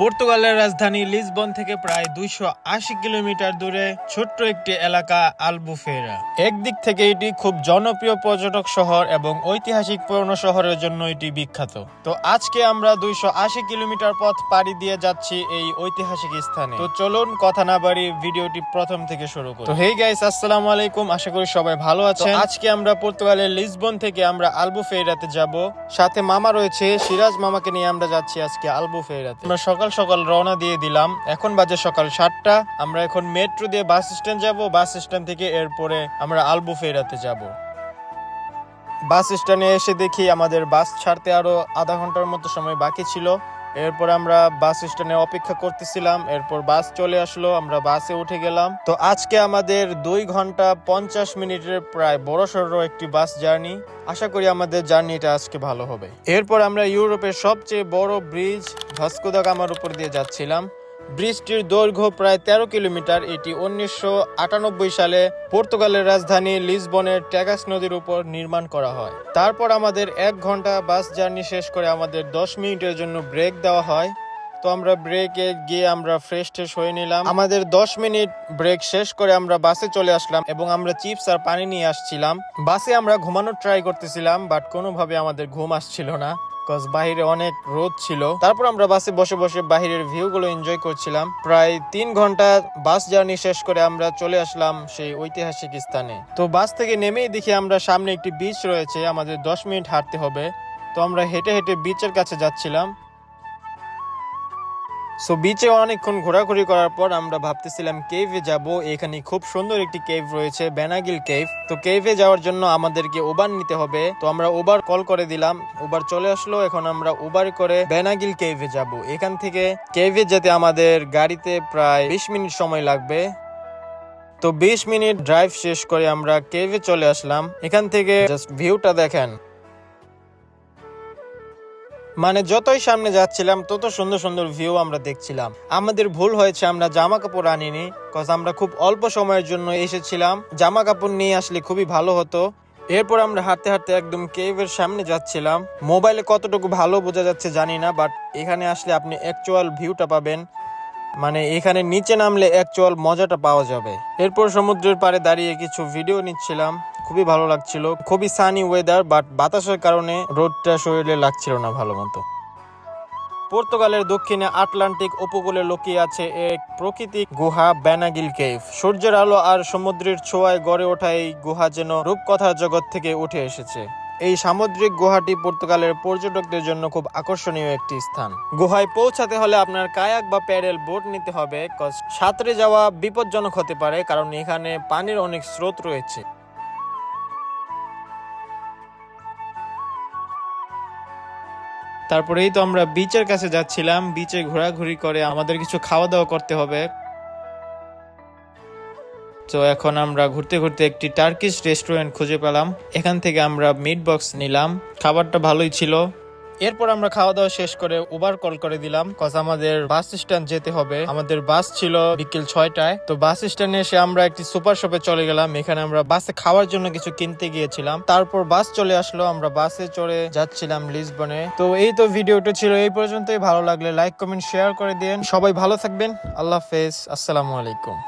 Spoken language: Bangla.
পর্তুগালের রাজধানী লিসবন থেকে প্রায় দুইশো আশি কিলোমিটার দূরে ছোট্ট একটি এলাকা আলবুফেরা একদিক থেকে এটি খুব জনপ্রিয় পর্যটক শহর এবং ঐতিহাসিক পুরনো শহরের জন্য এটি বিখ্যাত। তো আজকে আমরা দুইশো আশি কিলোমিটার পথ পাড়ি দিয়ে যাচ্ছি এই ঐতিহাসিক স্থানে। তো চলুন কথা না বাড়ি ভিডিওটি প্রথম থেকে শুরু করি। তো হেই গাইস আসসালামু আলাইকুম আশা করি সবাই ভালো আছেন। আজকে আমরা পর্তুগালের লিসবন থেকে আমরা আলবুফেরাতে যাব। সাথে মামা রয়েছে সিরাজ মামাকে নিয়ে আমরা যাচ্ছি আজকে আলবুফেরাতে আমরা সকাল সকাল সকাল রওনা দিয়ে দিলাম। এখন বাজে সকাল সাতটা। আমরা এখন মেট্রো দিয়ে বাস স্ট্যান্ড যাব। বাস স্ট্যান্ড থেকে এরপরে আমরা আলবু ফেরাতে যাব বাস স্ট্যান্ডে এসে দেখি আমাদের বাস ছাড়তে আরও আধা ঘণ্টার মতো সময় বাকি ছিল। এরপর আমরা বাস স্ট্যান্ডে অপেক্ষা করতেছিলাম, এরপর বাস চলে আসলো, আমরা বাসে উঠে গেলাম। তো আজকে আমাদের দুই ঘণ্টা পঞ্চাশ মিনিটের প্রায় বড় সড়ো একটি বাস জার্নি। আশা করি আমাদের জার্নিটা আজকে ভালো হবে। এরপর আমরা ইউরোপের সবচেয়ে বড় ব্রিজ ভাস্কোদা গামার উপর দিয়ে যাচ্ছিলাম। ব্রিজটির দৈর্ঘ্য প্রায় তেরো কিলোমিটার। এটি উনিশশো আটানব্বই সালে পর্তুগালের রাজধানী লিসবনের ট্যাগাস নদীর উপর নির্মাণ করা হয়। তারপর আমাদের এক ঘণ্টা বাস জার্নি শেষ করে আমাদের দশ মিনিটের জন্য ব্রেক দেওয়া হয়। তো আমরা ব্রেকে গিয়ে আমরা ফ্রেশ ট্রেশ হয়ে নিলাম। আমাদের দশ মিনিট ব্রেক শেষ করে আমরা বাসে চলে আসলাম এবং আমরা চিপস আর পানি নিয়ে আসছিলাম। বাসে আমরা ঘুমানোর ট্রাই করতেছিলাম বাট কোনোভাবে আমাদের ঘুম আসছিল না। কজ বাইরে অনেক রোদ ছিল। তারপর আমরা বাসে বসে বসে বাহিরের ভিউ গুলো এনজয় করছিলাম। প্রায় তিন ঘণ্টা বাস জার্নি শেষ করে আমরা চলে আসলাম সেই ঐতিহাসিক স্থানে। তো বাস থেকে নেমেই দেখি আমরা সামনে একটি বিচ রয়েছে, আমাদের দশ মিনিট হাঁটতে হবে। তো আমরা হেঁটে হেঁটে বিচের কাছে যাচ্ছিলাম। সো বিচে অনেকক্ষণ ঘোরাঘুরি করার পর আমরা ভাবতেছিলাম কেভে যাব। এখানে খুব সুন্দর একটি কেভ রয়েছে বেনাগিল কেভ তো কেভে যাওয়ার জন্য আমাদেরকে ওবার নিতে হবে। তো আমরা ওবার কল করে দিলাম। ওবার চলে আসলো। এখন আমরা ওবার করে বেনাগিল কেভে যাব। এখান থেকে কেভে যেতে আমাদের গাড়িতে প্রায় বিশ মিনিট সময় লাগবে। তো বিশ মিনিট ড্রাইভ শেষ করে আমরা কেভে চলে আসলাম। এখান থেকে জাস্ট ভিউটা দেখেন। মানে যতই সামনে যাচ্ছিলাম, তত সুন্দর সুন্দর ভিউ আমরা দেখছিলাম। আমাদের ভুল হয়েছে, আমরা জামা কাপড় আনিনি কজ আমরা খুব অল্প সময়ের জন্য এসেছিলাম। জামা কাপড় নিয়ে আসলে খুবই ভালো হতো। এরপর আমরা হাঁটতে হাঁটতে একদম কেভের সামনে যাচ্ছিলাম। মোবাইলে কতটুকু ভালো বোঝা যাচ্ছে জানি না বাট এখানে আসলে আপনি অ্যাকচুয়াল ভিউটা পাবেন। মানে এখানে নিচে নামলে অ্যাকচুয়াল মজাটা পাওয়া যাবে। এরপর সমুদ্রের পাড়ে দাঁড়িয়ে কিছু ভিডিও নিচ্ছিলাম। খুবই ভালো লাগছিল। খুবই সানি ওয়েদার বাট বাতাসের কারণে রোদটা শরীরে লাগছিল না ভালো মতো। পর্তুগালের দক্ষিণে আটলান্টিক উপকূলে লুকিয়ে আছে এক প্রকৃতিক গুহা ব্যানাগিল কেভ। সূর্যের আলো আর সমুদ্রের ছোঁয়ায় গড়ে ওঠা এই গুহা যেন রূপকথার জগৎ থেকে উঠে এসেছে। এই সামুদ্রিক গুহাটি পর্তুগালের পর্যটকদের জন্য খুব আকর্ষণীয় একটি স্থান। গুহায় পৌঁছাতে হলে আপনার কায়াক বা প্যাডেল বোট নিতে হবে সাঁতরে যাওয়া বিপজ্জনক হতে পারে, কারণ এখানে পানির অনেক স্রোত রয়েছে। তারপরেই তো আমরা বিচের কাছে যাচ্ছিলাম। বিচে ঘোরাঘুরি করে আমাদের কিছু খাওয়া দাওয়া করতে হবে। তো এখন আমরা ঘুরতে ঘুরতে একটি টার্কিশ রেস্টুরেন্ট খুঁজে পেলাম। এখান থেকে আমরা মিট বক্স নিলাম। খাবারটা ভালোই ছিল। এরপর আমরা খাওয়া দাওয়া শেষ করে উবার কল করে দিলাম। কজ আমাদের বাস স্ট্যান্ড যেতে হবে। আমাদের বাস ছিল বিকেল ছয়টায়। তো বাস স্ট্যান্ডে এসে আমরা একটি সুপার শপে চলে গেলাম। এখানে আমরা বাসে খাওয়ার জন্য কিছু কিনতে গিয়েছিলাম। তারপর বাস চলে আসলো। আমরা বাসে চড়ে যাচ্ছিলাম লিসবনে তো এই তো ভিডিওটা ছিল এই পর্যন্তই। ভালো লাগলে লাইক কমেন্ট শেয়ার করে দিন। সবাই ভালো থাকবেন। আল্লাহ হাফেজ। আসসালামু আলাইকুম।